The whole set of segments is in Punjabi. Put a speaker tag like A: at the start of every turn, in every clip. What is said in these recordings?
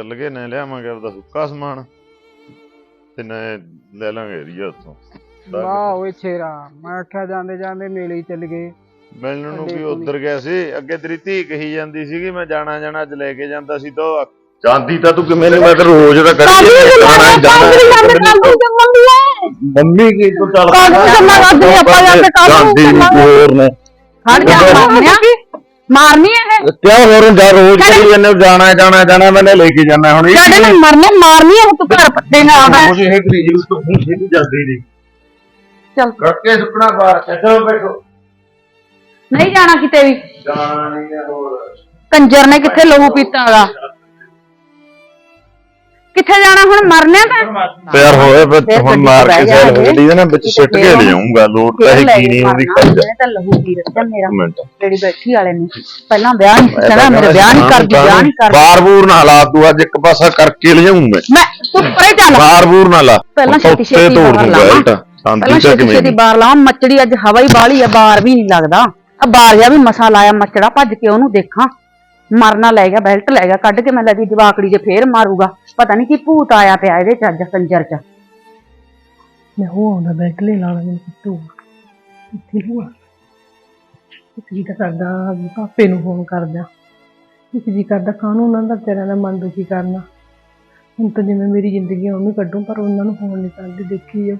A: ਚੱਲ ਗਏ ਨਾ ਲਿਆਵਾਂਗੇ ਆਪਦਾ ਸੁੱਕਾ ਸਮਾਨ ਤੇ ਨਾ ਲੈ ਲਾਂਗੇ ਰੀਆ ਉੱਥੋਂ।
B: ਵਾਹ ਓਏ ਛੇਰਾ ਮੈਂ ਆਖਿਆ ਜਾਂਦੇ ਜਾਂਦੇ ਮੇਲੇ ਹੀ ਚੱਲ ਗਏ।
A: ਮਿਲਣ ਨੂੰ ਵੀ ਉਧਰ ਗਿਆ ਸੀ ਅੱਗੇ ਤੇਰੀ ਧੀ ਕਹੀ ਜਾਂਦੀ ਸੀਗੀ ਮੈਂ ਜਾਣਾ ਜਾਣਾ ਅੱਜ ਲੈ ਕੇ ਜਾਂਦਾ ਸੀ ਤਾਂ ਉਹ ਜਾਂਦੀ ਤਾਂ ਤੂੰ ਕਿਵੇਂ ਨਹੀਂ ਮੈਂ ਤਾਂ ਰੋਜ਼ ਦਾ ਕਰੀ ਮੰਮੀ ਕੀ ਤੂੰ ਚੱਲ
C: ਜਾਂਦੇ, ਕੱਲ੍ਹ ਨੂੰ
A: ਜਾਂਦੀ ਨੀ
C: ਚੱਲਾਂਗੇ।
A: ਹੋਰ ਨੇ।
C: ਖੜ ਜਾ ਮਾਰਨੀਆਂ ਮਾਰਨੀ ਹੈ
A: ਕਿਆ ਹੋਰ ਜਾ ਰੋਜ਼ ਕਰੀ ਜਾਂਦੇ ਜਾਣਾ ਜਾਣਾ ਜਾਣਾ ਮੈਨੇ ਲੈ ਕੇ ਜਾਣਾ ਹੁਣ ਇਹ
C: ਸਾਡੇ ਨਾਲ ਮਰਨੇ? ਮਾਰਨੀ ਹੈ ਤੂੰ ਘਰ ਪੱਟੇ ਨਾ ਆਉਂਦਾ
A: ਮੁਝੇ ਇਹ ਕਰੀ ਜੀ ਤੂੰ ਨਹੀਂ ਜਾਂਦੀ ਨਹੀਂ।
C: ਚੱਲ।
A: ਕੱਕੇ ਸੁਪਨਾ ਬਾਹਰ ਚੱਲੋ ਬੈਠੋ।
C: ਨਹੀਂ ਜਾਣਾ ਕਿਤੇ ਵੀ।
A: ਜਾਣਾ ਨਹੀਂ ਹੈ ਹੋਰ।
C: ਕੰਜਰ ਨੇ ਕਿੱਥੇ ਲਹੂ ਪੀਤਾਗਾ ਕਿੱਥੇ ਜਾਣਾ ਹੁਣ? ਮਰਨਿਆ ਤਾਂ
A: ਪਿਆਰ ਹੋਏ ਫਿਰ
C: ਫਿਰ
A: ਹੁਣ
C: ਗੱਡੀ
A: ਮਾਰ
C: ਚ
A: ਕੇ
C: ਬਹਿ
A: ਸਾਈਡ
C: ਜਾਵਾਂਗੇ।
A: ਗੱਡੀ ਦੇ ਨਾ ਵਿੱਚ ਸਿੱਟ ਕੇ ਲੈ ਜਾਊਂਗਾ ਲੋਟ ਤਾਂ ਇਹ ਕੀ ਨਹੀਂ ਉਹਦੀ ਖੜ ਜਾ।
C: ਤਾਂ ਲਹੂ ਪੀ ਰੱਖਿਆ ਮੇਰਾ।
A: ਮਿੰਟ।
C: ਜਿਹੜੀ ਬੈਠੀ ਵਾਲੇ ਨੇ। ਪਹਿਲਾਂ ਵਿਆਹ ਨਹੀਂ ਕਹਿਣਾ ਮੇਰਾ ਵਿਆਹ ਨਹੀਂ ਕਰਦੀ ਵਿਆਹ ਨਹੀਂ ਕਰਦੀ।
A: ਬਾਰ ਬੂਰ ਨਾ ਲਾ ਤੂੰ ਅੱਜ ਇੱਕ ਪਾਸਾ ਕਰਕੇ ਲਿਆਉਂ ਮੈਂ।
C: ਮੈਂ ਤੂੰ ਪਰੇ ਚੱਲ।
A: ਬਾਰ ਬੂਰ ਨਾ ਲਾ।
C: ਪਹਿਲਾਂ ਛੇਤੀ
A: ਉੱਤੇ
C: ਛੇਤੀ
A: ਤੋੜ
C: ਬਾਹਰ
A: ਦੂੰਗਾ
C: ਲਾਵਾਂ।
A: ਉਲਟਾ। ਸ਼ਾਂਤੀ
C: ਪਹਿਲਾਂ
A: ਤਾਂ
C: ਛੇਤੀ
A: ਕਿਵੇਂ
C: ਛੇਤੀ ਬਾਹਰ ਲਾਵਾਂ। ਮੱਚੜੀ ਅੱਜ ਹਵਾ ਹੀ ਬਾਹਲੀ ਆ ਬਾਹਰ ਵੀ ਨਹੀਂ ਲੱਗਦਾ। ਆ ਬਾਹਰ ਜਾ ਵੀ ਮਸਾ ਲਾਇਆ ਮੱਚੜਾ ਭੱਜ ਕੇ ਉਹਨੂੰ ਦੇਖਾਂ। ਮਰਨਾ ਲੈ ਗਿਆ ਬੈਲਟ ਲੈ ਗਿਆ, ਕੱਢ ਕੇ ਮੈਂ ਲੱਗੀ ਜਵਾਕੜੀ ਜੇ ਫੇਰ ਮਾਰੂਗਾ। ਪਤਾ ਨਹੀਂ ਕੀ ਭੂਤ ਆਇਆ ਪਿਆ ਇਹਦੇ ਚ ਅੱਜ ਕੰਜਰ ਚ।
D: ਮੈਂ ਉਹ ਆਉਂਦਾ ਬੈਲਟ ਲੈ ਲਾਣਾ ਮੈਨੂੰ ਕਿੱਥੋਂ ਇੱਥੇ ਹੁਆ ਜੀ ਤਾਂ ਕਰਦਾ ਪਾਪੇ ਨੂੰ ਫੋਨ ਕਰਦਾ। ਇੱਕ ਜੀ ਕਰਦਾ, ਕਾਹਨੂੰ ਉਹਨਾਂ ਦਾ ਵਿਚਾਰਿਆਂ ਦਾ ਮਨ ਦੁਖੀ ਕਰਨਾ? ਹੁਣ ਤਾਂ ਜਿਵੇਂ ਮੇਰੀ ਜ਼ਿੰਦਗੀ ਆ, ਉਹਨੂੰ ਕੱਢੂ, ਪਰ ਉਹਨਾਂ ਨੂੰ ਫੋਨ ਨਹੀਂ ਕਰਦੀ, ਦੇਖੀ ਜਾਓ।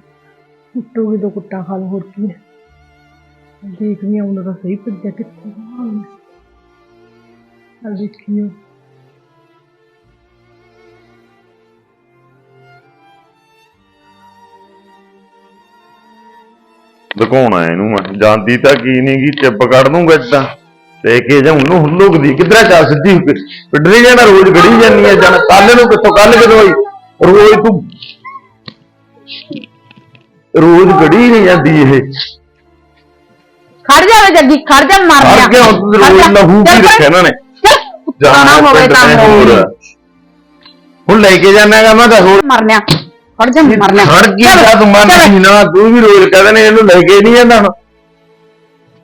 D: ਕੁੱਟੂਗੀ ਦੋ ਕੁੱਟਾਂ ਖਾਲ ਹੋਰ ਕੀ ਹੈ ਦੇਖ ਵੀ ਆਉਂਦਾ ਤਾਂ ਸਹੀ, ਭੱਜਿਆ ਕਿੱਥੇ ਦੇਖੀਓ
A: ਦਿਖਾਉਣਾ ਇਹਨੂੰ ਮੈਂ। ਜਾਂਦੀ ਤਾਂ ਕੀ ਨਹੀਂ ਗੀ ਚਿੱਪ ਕੱਢ ਦੂੰਗਾ ਇਦਾਂ ਲੈ ਕੇ ਜਾਉਂ ਨੂੰ ਹੁੱਲੁਕਦੀ ਕਿੱਧਰ ਚੱਲ ਸਿੱਧੀ ਹੋ ਕੇ? ਪਿੱਡਰੀ ਜਾਣਾ ਰੋਜ਼ ਗੜੀ ਜਾਂਦੀ ਹੈ ਜਨ ਕੱਲ ਨੂੰ ਕਿੱਥੋਂ ਕੱਲ ਕਿਦੋਂ ਆਈ ਰੋਜ਼ ਤੂੰ ਰੋਜ਼ ਗੜੀ ਨਹੀਂ ਜਾਂਦੀ ਇਹ।
C: ਖੜ ਜਾਵੇ ਜੱਗੀ ਖੜ ਜਾ ਮਰ
A: ਹਰ ਕੇ ਹੁਣ ਰੋਜ਼ ਲਹੂ ਵੀ ਰੱਖਿਆ ਇਹਨਾਂ ਨੇ।
C: ਜਾਣਾ ਹੋਵੇ
A: ਪਿੰਡ
C: ਤਾਂ
A: ਨੇ ਹੋਰ। ਹੁਣ ਲੈ ਕੇ ਜਾਣਾਗਾ ਮੈਂ ਤਾਂ ਹੋਰ।
C: ਮਰਨਿਆ। ਖੜ ਜਾ ਮਰਨਿਆ।
A: ਹਰ ਕੀ ਜਾ ਤੂੰ ਮੰਨ ਨਹੀਂ ਨਾ ਤੂੰ ਵੀ ਰੋਜ਼ ਕਹਿੰਦੇ ਨੇ ਇਹਨੂੰ ਲੈ ਕੇ ਨਹੀਂ ਜਾਂਦਾ ਹੁਣ।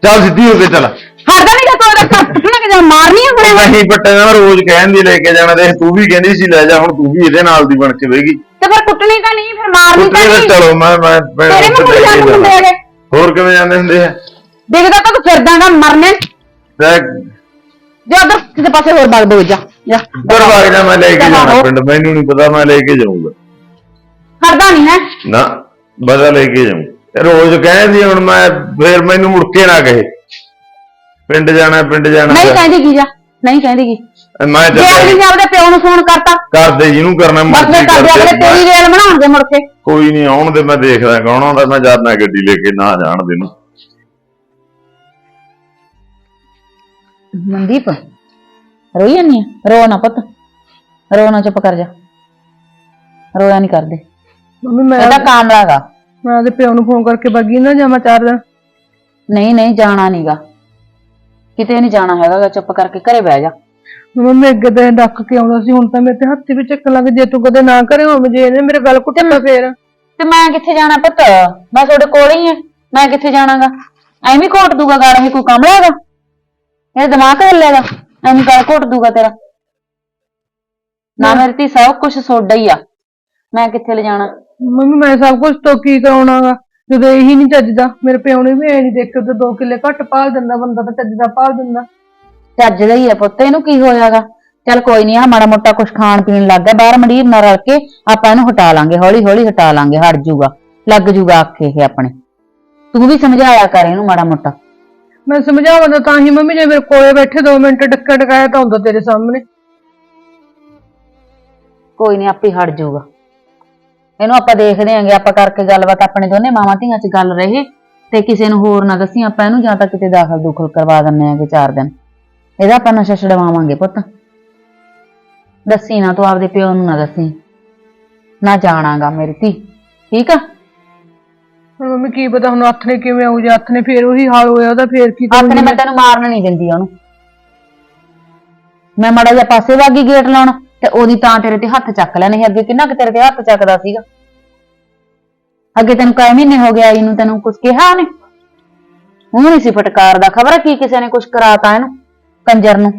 A: ਚੱਲ ਸਿੱਧੀ ਹੋ ਕੇ ਚੱਲ।
C: ਹਰਦਾ ਨਹੀਂ ਤੂੰ ਉਹਦਾ ਕੱਟ ਟੁੱਟਣਾ ਕਿ ਜਾਂ ਮਾਰਨੀ ਹੈ ਹੁਣੇ
A: ਨਹੀਂ ਪੱਟੇ ਮੈਂ ਰੋਜ਼ ਕਹਿੰਦੀ ਲੈ ਕੇ ਜਾਣਾ ਦੇਖ ਤੂੰ ਵੀ ਕਹਿੰਦੀ ਸੀ ਲੈ ਜਾ ਹੁਣ ਤੂੰ ਵੀ ਇਹਦੇ ਨਾਲ ਦੀ ਬਣ ਕੇ ਬਹਿਗੀ
C: ਤੇ ਫਿਰ ਕੁੱਟਣੀ ਤਾਂ ਨਹੀਂ ਫਿਰ ਮਾਰਨੀ ਤਾਂ
A: ਉੱਤੇ
C: ਨਹੀਂ।
A: ਚਲੋ ਮੈਂ ਮੈਂ
C: ਤੇਰੇ ਜਾਂਦੇ ਹੁੰਦੇ। ਹੈਗੇ?
A: ਹੋਰ ਕਿਵੇਂ ਜਾਂਦੇ ਹੁੰਦੇ ਆ?
C: ਦੇਖਦਾ ਤਾਂ ਤੂੰ ਫਿਰਦਾਗਾ ਮਰਨੇ
A: ਤੇ
C: ਜਾ ਉਧਰ ਕਿਸੇ ਪਾਸੇ ਹੋਰ ਵਗ ਦੋ ਜਾ ਜਾ।
A: ਦਰਵਾਜ਼ੇ ਨਾਲ ਮੈਂ ਲੈ ਕੇ ਜਾਣਾ। ਪਿੰਡ ਮੈਨੂੰ ਨਹੀਂ ਪਤਾ ਮੈਂ ਲੈ ਕੇ ਜਾਊਂਗਾ।
C: ਖੜਦਾ ਨਹੀਂ ਹੈ
A: ਨਾ ਬਦਲ ਲੈ ਕੇ ਜਾਊਂ। ਰੋਜ਼ ਕਹਿੰਦੀ ਹੁਣ ਮੈਂ ਫੇਰ ਮੈਨੂੰ ਮੁੜ ਕੇ ਨਾ ਕਹੇ। ਪਿੰਡ ਜਾਣਾ ਪਿੰਡ ਜਾਣਾ
C: ਨਹੀਂ ਕਹਿੰਦੀ ਕੀ ਜਾ ਨਹੀਂ ਕਹਿੰਦੀ ਕੀ।
A: ਮੈਂ
C: ਜੇ ਅਗਲੀ ਨੇ ਪਿਓ ਨੂੰ ਫੋਨ ਕਰਤਾ।
A: ਕਰਦੇ ਜਿਹਨੂੰ ਕਰਨਾ ਮਰਜ਼ੀ
C: ਕਰਦੇ ਅਗਲੇ ਤੇਰੀ ਰੇਲ ਬਣਾਉਣਗੇ ਮੁੜ ਕੇ।
A: ਕੋਈ ਨਹੀਂ ਆਉਣ ਦੇ ਮੈਂ ਦੇਖਦਾ ਕੌਣ ਆਉਂਦਾ ਮੈਂ ਨਾ ਗੱਡੀ ਲੈ ਕੇ ਨਾ ਜਾਣ ਦੇ ਨੂੰ।
C: ਮਨਦੀਪ ਰੋਈ ਜਾਨੀ ਆ? ਰੋ ਨਾ ਪੁੱਤ। ਰੋ ਨਾ ਚੁੱਪ ਕਰ ਜਾ। ਰੋਇਆ ਨਹੀਂ ਕਰਦੇ।
D: ਮੰਮੀ ਮੈਂ
C: ਇਹਦਾ ਕਾਮਲਾ ਗਾ
D: ਮੈਂ ਉਹਦੇ ਪਿਓ ਨੂੰ ਫੋਨ ਕਰਕੇ ਬੱਗੀ ਨਾ ਜਾਵਾਂ ਚਾਰ ਦਿਨ।
C: ਨਹੀਂ ਨਹੀਂ ਜਾਣਾ ਨਹੀਂਗਾ ਕਿਤੇ ਨਹੀਂ ਜਾਣਾ ਹੈਗਾ ਗਾ, ਚੁੱਪ ਕਰਕੇ ਘਰੇ ਬਹਿ ਜਾ।
D: ਮੰਮੀ ਅੱਗੇ ਤਾਂ ਇਹ ਡੱਕ ਕੇ ਆਉਂਦਾ ਸੀ ਹੁਣ ਤਾਂ ਮੇਰੇ ਤੇ ਹੱਥ ਵੀ ਚੱਕਣ ਲੱਗ ਜੇ ਤੂੰ ਕਦੇ ਨਾ ਕਰੇ ਹੋਵੇਂ ਜੇ ਇਹਨੇ ਮੇਰੇ ਗੱਲ ਕੁੱਟਿਆ ਫੇਰ।
C: ਤੇ ਮੈਂ ਕਿੱਥੇ ਜਾਣਾ ਪੁੱਤ? ਮੈਂ ਤੁਹਾਡੇ ਕੋਲ ਹੀ ਆ। ਮੈਂ ਕਿੱਥੇ ਜਾਣਾਗਾ? ਐਵੇਂ ਘੋਟ ਦੂਗਾ ਗਾਲ ਇਹ ਕੋਈ ਕਮਲਾ ਹੈਗਾ ਇਹ ਦਿਮਾਗ ਹਿੱਲੇਗਾ ਐਵੇਂ ਗਾਲ ਘੋਟ ਦੂਗਾ ਤੇਰਾ। ਨਾ ਮੇਰੀ ਧੀ ਸਭ ਕੁਝ ਸੋਡਾ ਹੀ ਆ। ਮੈਂ ਕਿੱਥੇ ਲੈ ਜਾਣਾ?
D: ਮੰਮੀ ਮੈਂ ਸਭ ਕੁਝ ਤੋਂ ਕੀ ਕਰਾਉਣਾਗਾ? ਜਦੋਂ ਇਹੀ ਨਹੀਂ ਚੱਜਦਾ ਮੇਰੇ ਪਿਓ ਨੇ ਵੀ ਐ ਨਹੀਂ ਦੇਖਿਆ ਤੇ ਦੋ ਕਿੱਲੇ ਘੱਟ ਪਾਲ ਦਿੰਦਾ ਬੰਦਾ ਤਾਂ ਚੱਜਦਾ ਪਾਲ ਦਿੰਦਾ।
C: ਚੱਜ ਦਾ ਹੀ ਆ ਪੁੱਤ ਇਹਨੂੰ ਕੀ ਹੋਇਆਗਾ? ਚੱਲ ਕੋਈ ਨਹੀਂ ਆ ਮਾੜਾ ਮੋਟਾ ਕੁਝ ਖਾਣ ਪੀਣ ਲੱਗ ਗਿਆ ਬਾਹਰ ਮੰਡੀਰ ਨਾਲ ਰਲ ਕੇ ਆਪਾਂ ਇਹਨੂੰ ਹਟਾ ਲਾਂਗੇ ਹੌਲੀ ਹੌਲੀ ਹਟਾ ਲਾਂਗੇ ਹਟ ਜੂਗਾ ਲੱਗ ਜੂਗਾ ਆਖੇ ਇਹ ਆਪਣੇ। ਤੂੰ ਵੀ ਸਮਝਾਇਆ ਕਰ ਇਹਨੂੰ ਮਾੜਾ ਮੋਟਾ।
D: ਮੈਂ ਸਮਝਾਵਾਂ ਤਾਂ ਤਾਂ ਹੀ ਮੰਮੀ, ਜੇ ਮੇਰੇ ਕੋਲੇ ਬੈਠੇ 2 ਮਿੰਟ ਡੱਕਾ ਡਕਾਇਆ ਤਾਂ ਹੁੰਦਾ ਤੇਰੇ ਸਾਹਮਣੇ।
C: ਕੋਈ ਨਹੀਂ, ਆਪੇ ਹਟ ਜਾਊਗਾ। ਇਹਨੂੰ ਆਪਾਂ ਦੇਖਦੇ ਆਂਗੇ, ਆਪਾਂ ਕਰਕੇ ਗੱਲਬਾਤ ਆਪਣੇ ਦੋਨੇ ਮਾਵਾਂ ਧੀਆਂ 'ਚ ਗੱਲ ਰਹੇ ਤੇ ਕਿਸੇ ਨੂੰ ਹੋਰ ਨਾ ਦੱਸੀ, ਆਪਾਂ ਇਹਨੂੰ ਜਾਂ ਤਾਂ ਕਿਤੇ ਦਾਖਲ ਦੁਖਲ ਕਰਵਾ ਦਿੰਨੇ ਆਂਗੇ ਚਾਰ ਦਿਨ। ਇਹਦਾ ਆਪਾਂ ਨਸ਼ਾ ਛਡਵਾਵਾਂਗੇ ਪੁੱਤ। ਦੱਸੀ ਨਾ ਤੂੰ ਆਪਦੇ ਪਿਓ ਨੂੰ ਨਾ ਦੱਸੀ। ਨਾ ਜਾਣਾਗਾ ਮੇਰੀ ਧੀ। ਠੀਕ ਆ?
D: ਹੁਣ ਮੰਮੀ ਕੀ ਪਤਾ ਹੁਣ ਹੱਥ ਨੇ ਕਿਵੇਂ ਆਉ ਜੇ ਹੱਥ ਨੇ ਫੇਰ ਉਹੀ ਹਾਲ ਹੋਇਆ ਉਹਦਾ ਫੇਰ ਕੀ
C: ਹੱਥ ਨੇ
D: ਕਰੂੰਗੀ
C: ਮੈਂ? ਤੈਨੂੰ ਮਾਰਨ ਨਹੀਂ ਦਿੰਦੀ ਉਹਨੂੰ। ਮੈਂ ਮਾੜਾ ਜਿਹਾ ਪਾਸੇ ਵਾਗੀ ਗੇਟ ਲਾਉਣ ਤੇ ਉਹਦੀ ਤਾਂ ਤੇਰੇ ਤੇ ਹੱਥ ਚੱਕ ਲੈਣੇ ਸੀ ਅੱਗੇ ਕਿੰਨਾ ਕੁ ਤੇਰੇ ਤੇ ਹੱਥ ਚੱਕਦਾ ਸੀਗਾ। ਅੱਗੇ ਤੈਨੂੰ ਕਈ ਮਹੀਨੇ ਹੋ ਗਿਆ ਇਹਨੂੰ ਤੈਨੂੰ ਕੁਝ ਕਿਹਾ ਨੇ। ਹੁਣ ਨਹੀਂ ਸੀ ਫਟਕਾਰ ਦਾ ਖਬਰ ਕੀ ਕਿਸੇ ਨੇ ਕੁਝ ਕਰਾਤਾ ਇਹਨੂੰ ਕੰਜਰ ਨੂੰ।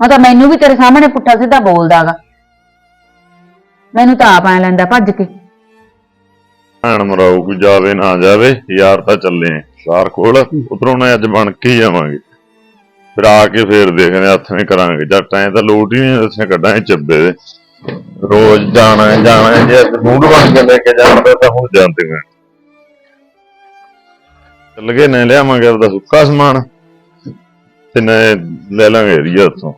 C: ਉਹ ਤਾਂ ਮੈਨੂੰ ਵੀ ਤੇਰੇ ਸਾਹਮਣੇ ਪੁੱਠਾ ਸਿੱਧਾ ਬੋਲਦਾਗਾ ਮੈਨੂੰ ਤਾਂ ਆਪ ਐ ਲੈਂਦਾ ਭੱਜ ਕੇ।
A: ਭੈਣ ਮਰਾਉ ਕੋਈ ਜਾਵੇ ਨਾ ਜਾਵੇ ਯਾਰ ਤਾਂ ਚੱਲੇ ਆਂ। ਸਾਰ ਖੋਲ ਉਧਰੋਂ ਨਾ ਅੱਜ ਬਣ ਕੇ ਹੀ ਜਾਵਾਂਗੇ। ਫਿਰ ਆ ਕੇ ਫੇਰ ਦੇਖਦੇ ਹੱਥ ਨੇ ਕਰਾਂਗੇ। ਜੱਟ ਐ ਤਾਂ ਲੋਟ ਹੀ ਨਹੀਂ ਅਸੀਂ ਕੱਢਾਂਗੇ ਚੱਬੇ ਦੇ। ਰੋਜ਼ ਜਾਣਾ ਹੈ, ਜਾਣਾ ਹੈ, ਜੇ ਮੂਡ ਬਣ ਕੇ ਲੈ ਕੇ ਜਾਂਦਾ ਤਾਂ ਹੋ ਜਾਂਦੇ ਨੇ ਚੱਲ ਗਏ ਨੇ ਲਿਆਵਾਂਗੇ ਆਪਦਾ ਸੁੱਕਾ ਸਮਾਨ ਤੇ ਨਾ ਲੈ ਲਾਂਗੇ ਏਰੀਆ ਉੱਥੋਂ।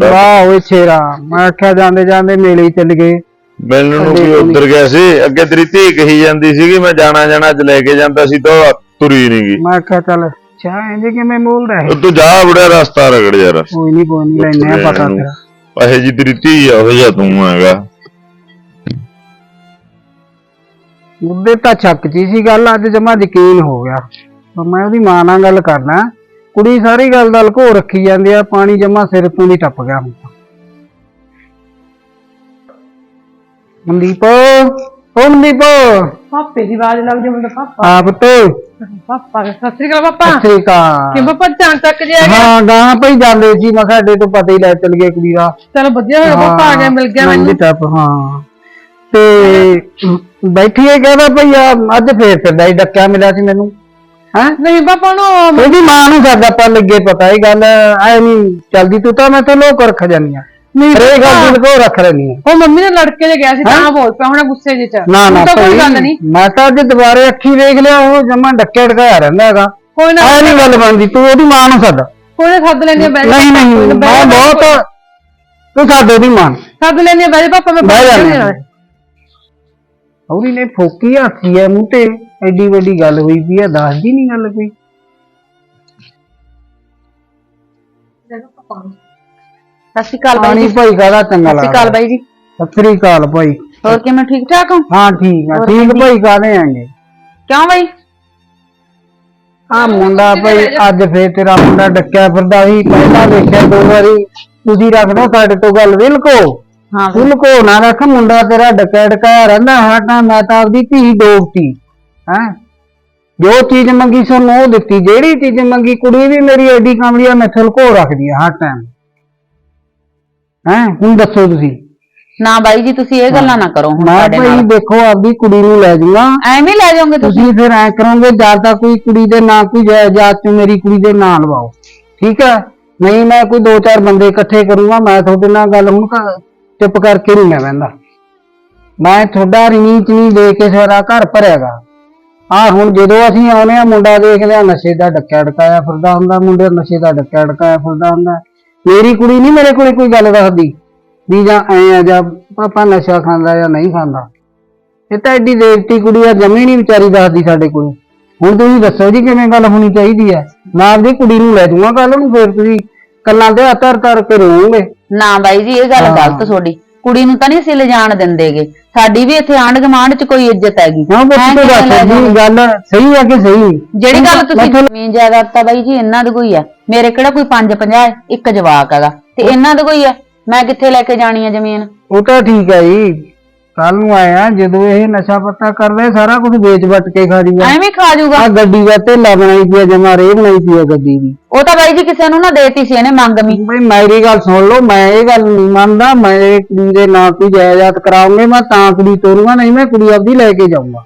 B: ਵਾਹ ਓਏ ਛੇਰਾ ਮੈਂ ਆਖਿਆ ਜਾਂਦੇ ਜਾਂਦੇ ਮੇਲੇ ਹੀ ਚੱਲ ਗਏ।
A: ਮਿਲਣ ਨੂੰ ਕੀ ਉੱਧਰ ਗਿਆ ਸੀ ਅੱਗੇ ਤੇਰੀ ਧੀ ਕਹੀ ਜਾਂਦੀ ਸੀਗੀ ਮੈਂ ਜਾਣਾ ਜਾਣਾ ਅੱਜ ਲੈ ਕੇ ਜਾਂਦਾ ਸੀ ਤਾਂ ਉਹ ਤੁਰੀ ਨਹੀਂ ਗਈ।
B: ਮੈਂ ਆਖਿਆ ਚੱਲ ਚਾਹ ਇਹਦੇ ਕਿਵੇਂ ਬੋਲਦਾ ਹੈ
A: ਤੂੰ ਜਾ ਬੁੜਿਆ ਰਸਤਾ ਰਗੜ ਯਾਰ
B: ਕੋਈ ਨਹੀਂ ਕੋਈ ਨਹੀਂ ਲੈਣੇ ਆ ਪਤਾ ਤੇਰਾ।
A: ਇਹ ਜੀ ਤੇਰੀ ਧੀ ਆ ਉਹ ਜਿਹਾ ਤੂੰ ਹੈਗਾ।
B: ਮੁੱਦੇ ਤਾਂ ਛੱਕ ਜੀ ਸੀ ਗੱਲ ਅੱਜ ਜਮਾ ਯਕੀਨ ਹੋ ਗਿਆ। ਪਰ ਮੈਂ ਉਹਦੀ ਮਾਂ ਨਾਲ ਗੱਲ ਕਰਨਾ ਕੁੜੀ ਸਾਰੀ ਗੱਲ ਦਾ ਲਕੋ ਰੱਖੀ ਜਾਂਦੀ ਆ ਪਾਣੀ ਜਮਾ ਸਿਰ ਤੋਂ ਦੀ ਟੱਪ ਗਿਆ ਹੁਣ ਮਨਦੀਪ ਓ ਮਨਦੀਪ।
D: ਪਾਪੇ ਦੀ ਆਵਾਜ਼ ਲੱਗ ਜਾ ਮੈਨੂੰ ਪਾਪਾ।
B: ਆ ਪੁੱਤ।
D: ਪਾਪਾ ਸਤਿ ਸ੍ਰੀ ਅਕਾਲ ਪਾਪਾ।
B: ਸਤਿ ਸ੍ਰੀ ਅਕਾਲ।
D: ਕਿ ਪਾਪਾ ਚਾਂ ਚੱਕ ਜਿਆ ਗਿਆ?
B: ਹਾਂ ਗਾਂ ਭਈ ਜਾਂਦੇ ਸੀ ਮੈਂ ਸਾਡੇ ਤੋਂ ਪਤਾ ਹੀ ਲੈ ਚਲ ਗਏ ਕੁੜੀ ਦਾ
D: ਚਲੋ ਵਧੀਆ ਹੋਇਆ ਪਾਪਾ ਆ ਗਿਆ ਮਿਲ ਗਿਆ ਮੈਨੂੰ।
B: ਹਾਂਜੀ ਟੱਪ ਹਾਂ। ਤੇ ਬੈਠੀ ਹੈ ਕਹਿੰਦਾ ਭਈ ਆ ਅੱਜ ਫੇਰ ਫਿਰਦਾ ਹੀ ਮਿਲਿਆ ਸੀ ਮੈਨੂੰ। ਹੈਂ?
D: ਨਹੀਂ ਪਾਪਾ ਨੂੰ
B: ਇਹਦੀ ਮਾਂ ਨੂੰ ਸਾਡਾ ਪਾ ਲੱਗੇ ਪਤਾ ਇਹ ਗੱਲ ਐ ਨਹੀਂ ਚਲਦੀ ਤੂੰ ਤਾਂ ਮੈਂ ਤਾਂ ਲੋਕ ਰੱਖ ਜਾਨੀ ਆ।
D: ਨਹੀਂ
B: ਹਰੇ ਗੱਲ
D: ਪਾਪਾ,
B: ਦੀ ਕੋ ਰੱਖ ਲੈਣੀ ਆ।
D: ਉਹ ਮੰਮੀ ਨੇ ਲੜਕੇ ਜੇ ਗਿਆ ਸੀ ਤਾਂ ਬੋਲ ਪਿਆ ਹੁਣ ਗੁੱਸੇ ਜਿਹੇ ਚ।
B: ਨਾ ਨਾ
D: ਹੁਣ ਤਾਂ ਕੋਈ
B: ਭਾਈ,
D: ਗੱਲ ਨਹੀਂ।
B: ਮੈਂ ਤਾਂ ਅੱਜ ਦੁਬਾਰੇ ਅੱਖੀ ਵੇਖ ਲਿਆ ਉਹ ਜਮਾ ਡੱਕਿਆ ਡਕਾਇਆ ਰਹਿੰਦਾ ਹੈਗਾ।
D: ਕੋਈ ਨਾ
B: ਐ ਨਹੀਂ ਗੱਲ ਬਣਦੀ ਤੂੰ ਉਹਦੀ ਮਾਂ ਨੂੰ ਸੱਦ।
D: ਕੋਈ ਨਾ ਸੱਦ ਲੈਣੀ ਬੈਠ
B: ਨਹੀਂ ਨਹੀਂ ਮੈਂ ਬਹੁਤ ਤੂੰ ਸਾਡੇ ਉਹਦੀ ਮਾਂ ਨੂੰ।
D: ਸੱਦ ਲੈਣੀ ਬੈਠ ਪਾਪਾ ਮੈਂ
B: ਬਹਿ
D: ਬਾਹਰ
B: ਜਾਂਦੇ
D: ਜਾਣਾ
B: ਆ। ਉਹਦੀ ਨੇ ਫੋਕੀ ਹਾਥੀ ਐ ਮੂੰਹ ਤੇ ਐਡੀ ਵੱਡੀ ਗੱਲ ਹੋਈ ਦੱਸਦੀ ਨਹੀਂ ਗੱਲ ਕੋਈ।
C: ਸਤਿ ਸ਼੍ਰੀ ਅਕਾਲ ਬਾਈ
B: ਪਾਣੀ
C: ਜੀ।
B: ਭਾਈ ਕਾਹਦਾ ਚੰਗਾ
C: ਸਤਿ ਸ਼੍ਰੀ ਅਕਾਲ ਬਾਈ ਜੀ।
B: ਸਤਿ ਸ੍ਰੀ ਅਕਾਲ ਭਾਈ।
C: ਹੋਰ ਕਿਵੇਂ ਠੀਕ ਠਾਕ ਹੋ?
B: ਹਾਂ ਠੀਕ ਆ।
C: ਹੋਰ
B: ਠੀਕ
C: ਕਿਵੇਂ?
B: ਭਾਈ ਕਾਹਦੇ ਆਂਗੇ?
C: ਕਿਉਂ ਬਾਈ?
B: ਆ ਮੁੰਡਾ ਭਾਈ ਅੱਜ ਫੇਰ ਤੇਰਾ ਮੁੰਡਾ ਡੱਕਿਆ ਫਿਰਦਾ ਸੀ। ਪਹਿਲਾਂ ਦੇਖਿਆ ਦੋ ਵਾਰੀ। ਤੁਸੀਂ ਰੱਖਦਾ ਸਾਡੇ ਤੋਂ ਗੱਲ ਬਿਲਕੋ
C: ਹਾਂ ਬਾਈ।
B: ਨਾ ਰੱਖ ਮੁੰਡਾ ਤੇਰਾ ਡੱਕਿਆ ਡਕਾਇਆ ਰਹਿੰਦਾ ਹਰ ਟਾਈਮ ਮੈਂ ਤਾਂ ਆਪਦੀ ਧੀ ਡੋਬਤੀ ਹੈ? ਜੋ ਚੀਜ਼ ਮੰਗੀ ਸੋ ਉਹ ਦਿੱਤੀ। ਜਿਹੜੀ ਚੀਜ਼ ਮੰਗੀ ਕੁੜੀ ਵੀ ਮੇਰੀ ਐਡੀ ਕਮਲੀ ਆ ਮੈਥੋਂ ਲੁਕੋ ਰੱਖਦੀ ਆ ਹਰ ਟਾਈਮ ਹੈ? ਹੁਣ ਦੱਸੋ ਤੁਸੀਂ।
C: ਨਾ ਬਾਈ ਜੀ ਤੁਸੀਂ ਇਹ ਗੱਲਾਂ ਨਾ ਕਰੋ ਹੁਣ
B: ਮੈਂ
C: ਸਾਡੇ
B: ਭਾਈ
C: ਨਾਲ।
B: ਦੇਖੋ ਆਪਦੀ ਕੁੜੀ ਨੂੰ ਲੈ ਜਾਊਗਾ
C: ਐਵੇਂ ਲੈ ਜਾਓਗੇ ਤੁਸੀਂ?
B: ਤੁਸੀਂ ਫਿਰ ਐ ਕਰੋਗੇ ਜਾਂ ਤਾਂ ਕੋਈ ਕੁੜੀ ਦੇ ਨਾਂ ਕੋਈ ਜਾਇਦਾਦ ਚ ਮੇਰੀ ਕੁੜੀ ਦੇ ਨਾਂ ਲਵਾਓ। ਠੀਕ ਹੈ? ਨਹੀਂ ਮੈਂ ਕੋਈ ਦੋ ਚਾਰ ਬੰਦੇ ਇਕੱਠੇ ਕਰੂੰਗਾ ਮੈਂ ਤੁਹਾਡੇ ਨਾਲ ਗੱਲ ਹੁਣ ਕ- ਚੁੱਪ ਕਰਕੇ ਨਹੀਂ ਮੈਂ ਬਹਿੰਦਾ। ਮੈਂ ਤੁਹਾਡਾ ਰੀਚ ਨਹੀਂ ਦੇ ਕੇ ਸਾਰਾ ਘਰ ਭਰਿਆਗਾ। ਆ ਹੁਣ ਜਦੋਂ ਅਸੀਂ ਆਉਨੇ ਆ ਮੁੰਡਾ ਦੇਖਦੇ ਆ ਨਸ਼ੇ ਦਾ ਡੱਕਿਆ ਡਕਾਇਆ ਫਿਰਦਾ ਹੁੰਦਾ ਮੁੰਡੇ ਨਸ਼ੇ ਦਾ ਡੱਕਿਆ ਡਕਾਇਆ ਫਿਰਦਾ ਹੁੰਦਾ। ਮੇਰੀ ਕੁੜੀ ਨਹੀਂ ਮੇਰੇ ਕੋਲੇ ਕੋਈ ਗੱਲ ਦੱਸਦੀ ਵੀ ਜਾਂ ਐ ਆ ਜਾਂ ਪਾਪਾ ਨਸ਼ਾ ਖਾਂਦਾ ਜਾਂ ਨਹੀਂ ਖਾਂਦਾ। ਇਹ ਤਾਂ ਐਡੀ ਦੇਵਤੀ ਕੁੜੀ ਆ ਜਮੀ ਨਹੀਂ ਵਿਚਾਰੀ ਦੱਸਦੀ ਸਾਡੇ ਕੋਲ। ਹੁਣ ਤੁਸੀਂ ਦੱਸੋ ਜੀ ਕਿਵੇਂ ਗੱਲ ਹੋਣੀ ਚਾਹੀਦੀ ਹੈ ਮੈਂ ਆਪਦੀ ਕੁੜੀ ਨੂੰ ਲੈ ਜਾਊਂਗਾ ਕੱਲ ਨੂੰ ਫਿਰ ਤੁਸੀਂ ਕੱਲਾਂ ਦੇ ਹੱਥ ਧਰ ਕੇ ਰੋਵੋਗੇ।
C: ਨਾ ਬਾਈ ਜੀ ਇਹ ਗੱਲ। ਗਲਤ ਤੁਹਾਡੀ। ਕੁੜੀ ਨੂੰ ਤਾਂ ਨਹੀਂ ਅਸੀਂ ਲਿਜਾਣ ਦਿੰਦੇਗੇ। ਸਾਡੀ ਵੀ ਇੱਥੇ ਆਂਢ ਗੁਆਂਢ 'ਚ ਕੋਈ ਇੱਜ਼ਤ ਹੈਗੀ।
B: ਦੱਸੋ ਜੀ? ਗੱਲ ਸਹੀ ਕਿ ਸਹੀ?
C: ਜਿਹੜੀ ਗੱਲ ਤੁਸੀਂ ਜ਼ਮੀਨ ਜਾਇਦਾਦ ਤਾਂ ਬਾਈ ਜੀ ਇਹਨਾਂ ਦੀ ਕੋਈ ਆ। ਮੇਰੇ ਕਿਹੜਾ ਕੋਈ 5-50 ਹੈ? ਇੱਕ ਜਵਾਕ ਹੈਗਾ। ਤੇ ਇਹਨਾਂ ਦੀ ਕੋਈ ਆ? ਮੈਂ ਕਿੱਥੇ ਲੈ ਕੇ ਜਾਣੀ ਆ ਜ਼ਮੀਨ?
B: ਉਹ ਤਾਂ ਠੀਕ ਹੈ ਜੀ। ਕੱਲ ਨੂੰ ਆਇਆ ਜਦੋਂ ਇਹ ਨਸ਼ਾ ਪੱਤਾ ਕਰਦਾ ਸਾਰਾ ਕੁਝ ਵੇਚ ਵੱਟ ਕੇ ਖਾ ਜੂਗਾ।
C: ਐਵੇਂ ਖਾ ਜਾਊਗਾ
B: ਆ ਗੱਡੀ ਦਾ ਢੇਲਾ ਬਣਾਈ ਪਈ ਆ ਜਮਾ ਰੇ ਬਣਾਈ ਪਈ ਆ ਗੱਡੀ ਦੀ।
C: ਉਹ ਤਾਂ ਬਾਈ ਜੀ ਕਿਸੇ ਨੂੰ ਨਾ ਦੇਤੀ ਸੀ ਇਹਨੇ ਮੰਗ ਮੀ
B: ਬਈ ਮੇਰੀ ਗੱਲ ਸੁਣ ਲਓ ਮੈਂ ਇਹ ਗੱਲ ਨਹੀਂ ਮੰਨਦਾ ਮੈਂ ਇਹ ਕੁੜੀ ਦੇ ਨਾਂ ਕੋਈ ਜਾਇਦਾਦ ਕਰਾਉਂਗੇ ਮੈਂ ਤਾਂ ਕੁੜੀ ਤੋਰੂੰਗਾ ਨਹੀਂ ਮੈਂ ਕੁੜੀ ਆਪਦੀ ਲੈ ਕੇ ਜਾਊਂਗਾ।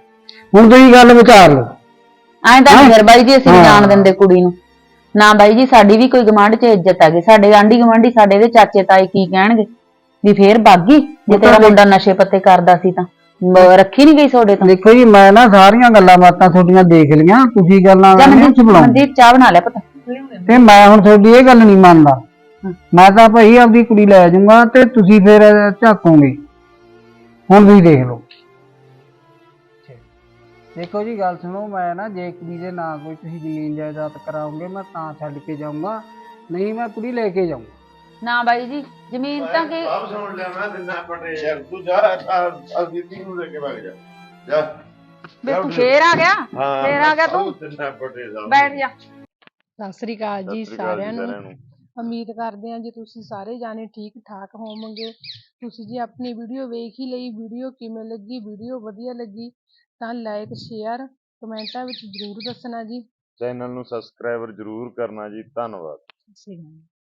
B: ਹੁਣ ਤੁਸੀਂ ਗੱਲ ਵਿਚਾਰ ਲਓ।
C: ਐਂ ਤਾਂ ਫਿਰ ਬਾਈ ਜੀ ਅਸੀਂ। ਜਾਣ ਦਿੰਦੇ ਕੁੜੀ ਨੂੰ। ਨਾ ਬਾਈ ਜੀ ਸਾਡੀ ਵੀ ਕੋਈ ਗਵਾਂਢ 'ਚ ਇੱਜ਼ਤ ਹੈਗੀ। ਸਾਡੇ ਆਂਢੀ ਗਵਾਂਢੀ ਸਾਡੇ ਦੇ ਚਾਚੇ ਤਾਏ ਕੀ ਕਹਿਣਗੇ? ਵੀ ਫੇਰ ਬਾਗੀ ਜੇ ਤੇਰਾ ਮੁੰਡਾ ਨਸ਼ੇ ਪੱਤੇ ਕਰਦਾ ਸੀ ਤਾਂ। ਰੱਖੀ ਨਹੀਂ ਗਈ ਤੁਹਾਡੇ ਤੋਂ?
B: ਦੇਖੋ ਜੀ ਮੈਂ ਨਾ ਸਾਰੀਆਂ ਗੱਲਾਂ ਬਾਤਾਂ ਤੁਹਾਡੀਆਂ ਦੇਖ ਲਈਆਂ ਤੁਸੀਂ ਗੱਲਾਂ
C: ਜਾਂ
B: ਨਹੀਂ
C: ਮਨਦੀਪ
B: ਚੁਬਲਾਉਂ
C: ਮਨਦੀਪ ਚਾਹ ਬਣਾ ਲੈ ਪਤਾ।
B: ਤੇ ਮੈਂ ਹੁਣ ਤੁਹਾਡੀ ਇਹ ਗੱਲ ਨਹੀਂ ਮੰਨਦਾ। ਮੈਂ ਤਾਂ ਭਾਈ ਆਪਦੀ ਕੁੜੀ ਲੈ ਜਾਊਂਗਾ ਤੇ ਤੁਸੀਂ ਫਿਰ ਝਾਕੋਗੇ। ਹੁਣ ਤੁਸੀਂ ਦੇਖ ਲਓ। ਦੇਖੋ ਜੀ ਗੱਲ ਸੁਣੋ ਮੈਂ ਨਾ ਜੇ ਕੁੜੀ ਦੇ ਨਾਂ ਕੋਈ ਤੁਸੀਂ ਜ਼ਮੀਨ ਜਾਇਦਾਦ ਕਰਾਓਗੇ ਮੈਂ ਤਾਂ ਛੱਡ ਕੇ ਜਾਊਂਗਾ। ਨਹੀਂ ਮੈਂ ਕੁੜੀ ਲੈ ਕੇ ਜਾਊਂਗਾ।
C: ਨਾ ਬਾਈ ਜੀ ਜ਼ਮੀਨ ਤਾਂ ਕੀ
A: ਸਭ ਸੁਣ ਲਿਆ ਮੈਂ ਦਿਨਾ ਪਟੇ ਯਾਰ ਤੂੰ ਜਾ ਅਸਦੀ ਤੀ ਨੂੰ ਲੈ ਕੇ ਵਗ ਜਾ। ਜਾ।
C: ਵੇ ਤੂੰ ਫੇਰ ਆ ਗਿਆ?
A: ਹਾਂ
C: ਫੇਰ ਆ ਗਿਆ ਤੂੰ?
A: ਦਿਨਾ ਪਟੇ ਸਭ
C: ਬੈਠ ਜਾ।
D: ਸਤਿ ਸ੍ਰੀ ਅਕਾਲ ਜੀ ਸਾਰਿਆਂ ਨੂੰ। ਉਮੀਦ ਕਰਦੇ ਹਾਂ ਜੀ ਤੁਸੀਂ ਸਾਰੇ ਜਾਣੇ ਠੀਕ ਠਾਕ ਹੋਵੋਗੇ। ਤੁਸੀਂ ਜੀ ਆਪਣੀ ਵੀਡੀਓ ਵੇਖ ਹੀ ਲਈ ਵੀਡੀਓ ਕਿਵੇਂ ਲੱਗੀ ਵੀਡੀਓ ਵਧੀਆ ਲੱਗੀ ਤਾਂ ਲਾਈਕ ਸ਼ੇਅਰ ਕਮੈਂਟਾਂ ਵਿੱਚ ਜ਼ਰੂਰ ਦੱਸਣਾ ਜੀ।
A: ਚੈਨਲ ਨੂੰ ਸਬਸਕ੍ਰਾਈਬਰ ਜਰੂਰ ਕਰਨਾ ਜੀ। ਧੰਨਵਾਦ।
D: ਸਤਿ ਸ਼੍ਰੀ ਅਕਾਲ।